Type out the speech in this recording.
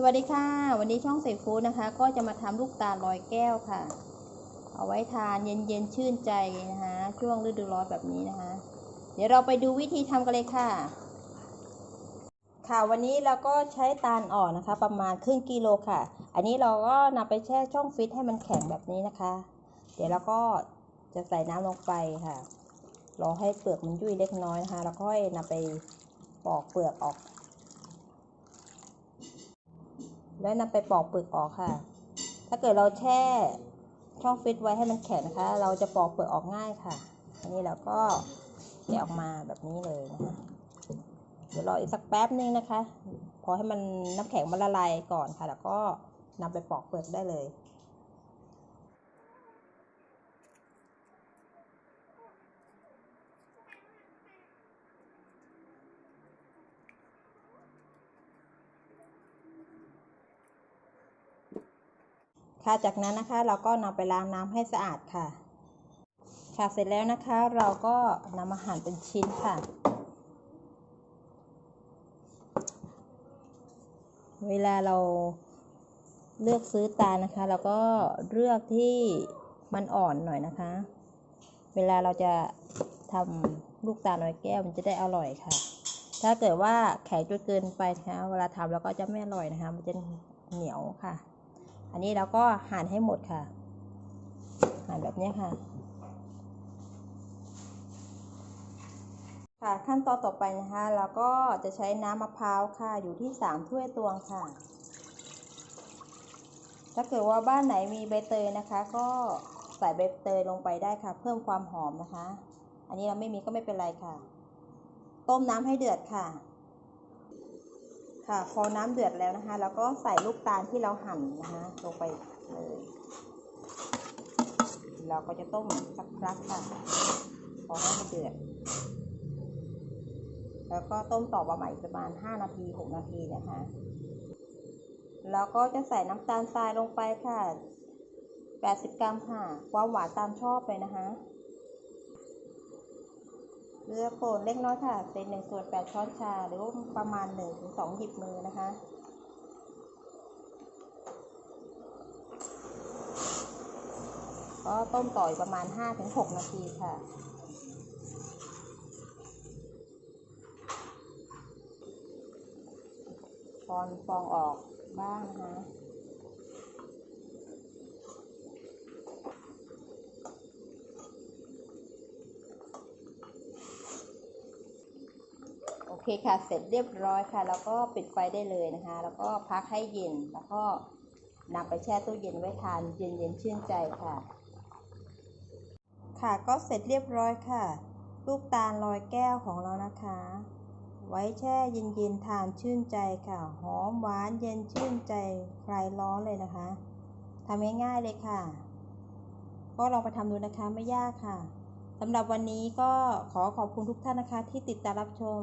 สวัสดีค่ะ วันนี้ช่องเสกฟู้ดนะคะ ก็จะมาทำลูกตาลลอยแก้วค่ะ เอาไว้ทานเย็นๆชื่นใจนะคะช่วงฤดูร้อนแบบนี้นะคะ เดี๋ยวเราไปดูวิธีทำกันเลยค่ะ ค่ะวันนี้เราก็ใช้ตาลอ่อนนะคะ ประมาณครึ่งกิโลค่ะ อันนี้เราก็นำไปแช่ช่องฟิตให้มันแข็งแบบนี้นะคะ เดี๋ยวเราก็จะใส่น้ำลงไปค่ะรอให้เปลือกมันยุ่ยเล็กน้อยนะคะแล้วค่อยนำไปปอกเปลือกออก แล้วนำไปปอกเปลือกออกค่ะ ถ้าเกิดเราแช่ช่องฟิตไว้ให้มันแข็งนะคะ เราจะปอกเปลือกออกง่ายค่ะ อันนี้เราก็แกะออกมาแบบนี้เลยนะคะเดี๋ยวรออีกสักแป๊บนึงนะคะ พอให้มันน้ำแข็งมันละลายก่อนค่ะ แล้วก็นำไปปอกเปลือกได้เลย จากนั้นนะคะเราก็นำไปล้างน้ำให้สะอาดค่ะ ค่ะเสร็จแล้วนะคะเราก็นำมาหั่นเป็นชิ้นค่ะ เวลาเราเลือกซื้อตานะคะ เราก็เลือกที่มันอ่อนหน่อยนะคะ เวลาเราจะทำลูกตาลน้อยแก้วมันจะได้อร่อยค่ะ ถ้าเกิดว่าแข็งจนเกินไปนะคะ เวลาทำเราก็จะไม่อร่อยนะคะ มันจะเหนียวค่ะ อันนี้เราก็หั่นให้หมดค่ะ หั่นแบบนี้ค่ะ ค่ะขั้นตอนต่อไปนะคะ เราก็จะใช้น้ำมะพร้าวค่ะ อยู่ที่สามถ้วยตวงค่ะ ถ้าเกิดว่าบ้านไหนมีใบเตยนะคะ ก็ใส่ใบเตยลงไปได้ค่ะ เพิ่มความหอมนะคะ อันนี้เราไม่มีก็ไม่เป็นไรค่ะ ต้มน้ำให้เดือดค่ะ ค่ะพอน้ำเดือดแล้วนะคะ แล้วก็ใส่ลูกตาลที่เราหั่นนะคะลงไปเลย เราก็จะต้มสักพักค่ะพอให้มันเดือด แล้วก็ต้มต่อประมาณประมาณ 5 นาที 6 นาทีนะคะ แล้วก็จะใส่น้ำตาลทรายลงไปค่ะ 80 กรัมค่ะ ความหวานตามชอบเลยนะคะ เกลือป่นเล็กน้อยค่ะเป็นหนึ่งส่วนแปดช้อนชา หรือว่าประมาณหนึ่งถึงสองหยิบมือนะคะก็ต้มต่อยประมาณห้าถึงหกนาทีค่ะฟอนฟองออกบ้างนะคะ เคค่ะ เสร็จเรียบร้อยค่ะ แล้วก็ปิดไฟได้เลยนะคะ แล้วก็พักให้เย็น แล้วก็นำไปแช่ตู้เย็นไว้ทานเย็นๆชื่นใจค่ะ ค่ะก็เสร็จเรียบร้อยค่ะ ลูกตาลลอยแก้วของเรานะคะ ไว้แช่เย็นๆทานชื่นใจค่ะ หอมหวานเย็นชื่นใจคลายร้อนเลยนะคะทำง่ายๆเลยค่ะ ก็ลองไปทำดูนะคะไม่ยากค่ะสำหรับวันนี้ก็ขอขอบคุณทุกท่านนะคะที่ติดตามรับชม